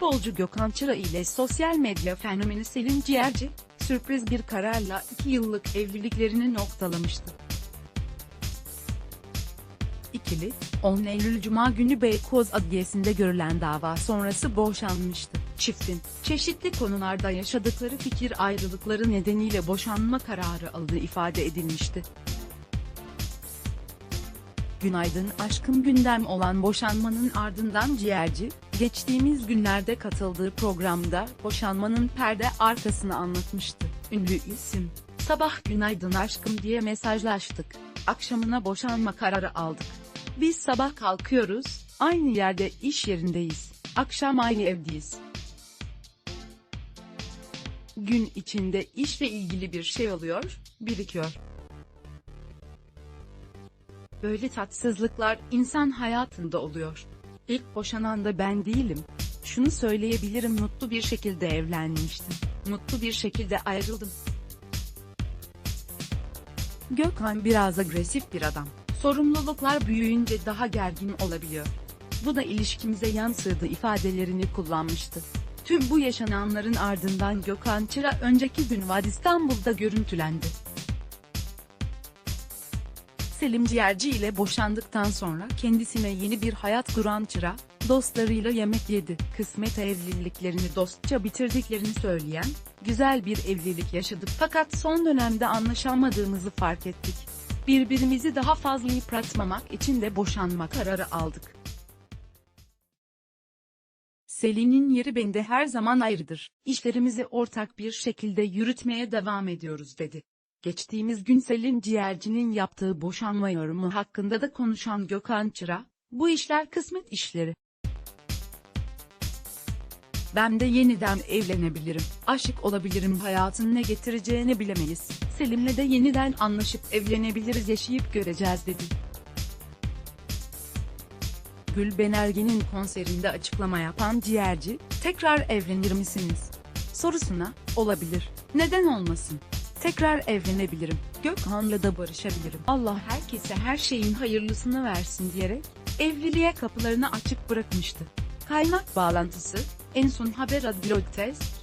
Futbolcu Gökhan Çıra ile sosyal medya fenomeni Selin Ciğerci, sürpriz bir kararla 2 yıllık evliliklerini noktalamıştı. İkili, 10 Eylül Cuma günü Beykoz Adliyesi'nde görülen dava sonrası boşanmıştı. Çiftin, çeşitli konularda yaşadıkları fikir ayrılıkları nedeniyle boşanma kararı aldığı ifade edilmişti. Günaydın aşkım gündem olan boşanmanın ardından ciğerci, geçtiğimiz günlerde katıldığı programda boşanmanın perde arkasını anlatmıştı. Ünlü isim, sabah günaydın aşkım diye mesajlaştık. Akşamına boşanma kararı aldık. Biz sabah kalkıyoruz, aynı yerde iş yerindeyiz. Akşam aynı evdeyiz. Gün içinde işle ilgili bir şey oluyor, birikiyor. Böyle tatsızlıklar insan hayatında oluyor. İlk boşanan da ben değilim. Şunu söyleyebilirim mutlu bir şekilde evlenmiştim. Mutlu bir şekilde ayrıldım. Gökhan biraz agresif bir adam. Sorumluluklar büyüyünce daha gergin olabiliyor. Bu da ilişkimize yansıdı ifadelerini kullanmıştı. Tüm bu yaşananların ardından Gökhan Çıra önceki gün Vad İstanbul'da görüntülendi. Selim Ciğerci ile boşandıktan sonra kendisine yeni bir hayat kuran Çıra, dostlarıyla yemek yedi. Kısmet evliliklerini dostça bitirdiklerini söyleyen, güzel bir evlilik yaşadık fakat son dönemde anlaşamadığımızı fark ettik. Birbirimizi daha fazla yıpratmamak için de boşanma kararı aldık. Selin'in yeri bende her zaman ayrıdır. İşlerimizi ortak bir şekilde yürütmeye devam ediyoruz dedi. Geçtiğimiz gün Selin Ciğerci'nin yaptığı boşanma yorumu hakkında da konuşan Gökhan Çıra, bu işler kısmet işleri. Ben de yeniden evlenebilirim, aşık olabilirim hayatın ne getireceğini bilemeyiz. Selim'le de yeniden anlaşıp evlenebiliriz yaşayıp göreceğiz dedi. Gülben Ergen'in konserinde açıklama yapan Ciğerci, tekrar evlenir misiniz? Sorusuna, olabilir, neden olmasın? Tekrar evlenebilirim, Gökhan'la da barışabilirim. Allah herkese her şeyin hayırlısını versin diyerek, evliliğe kapılarını açık bırakmıştı. Kaynak bağlantısı, en son haber adlı test,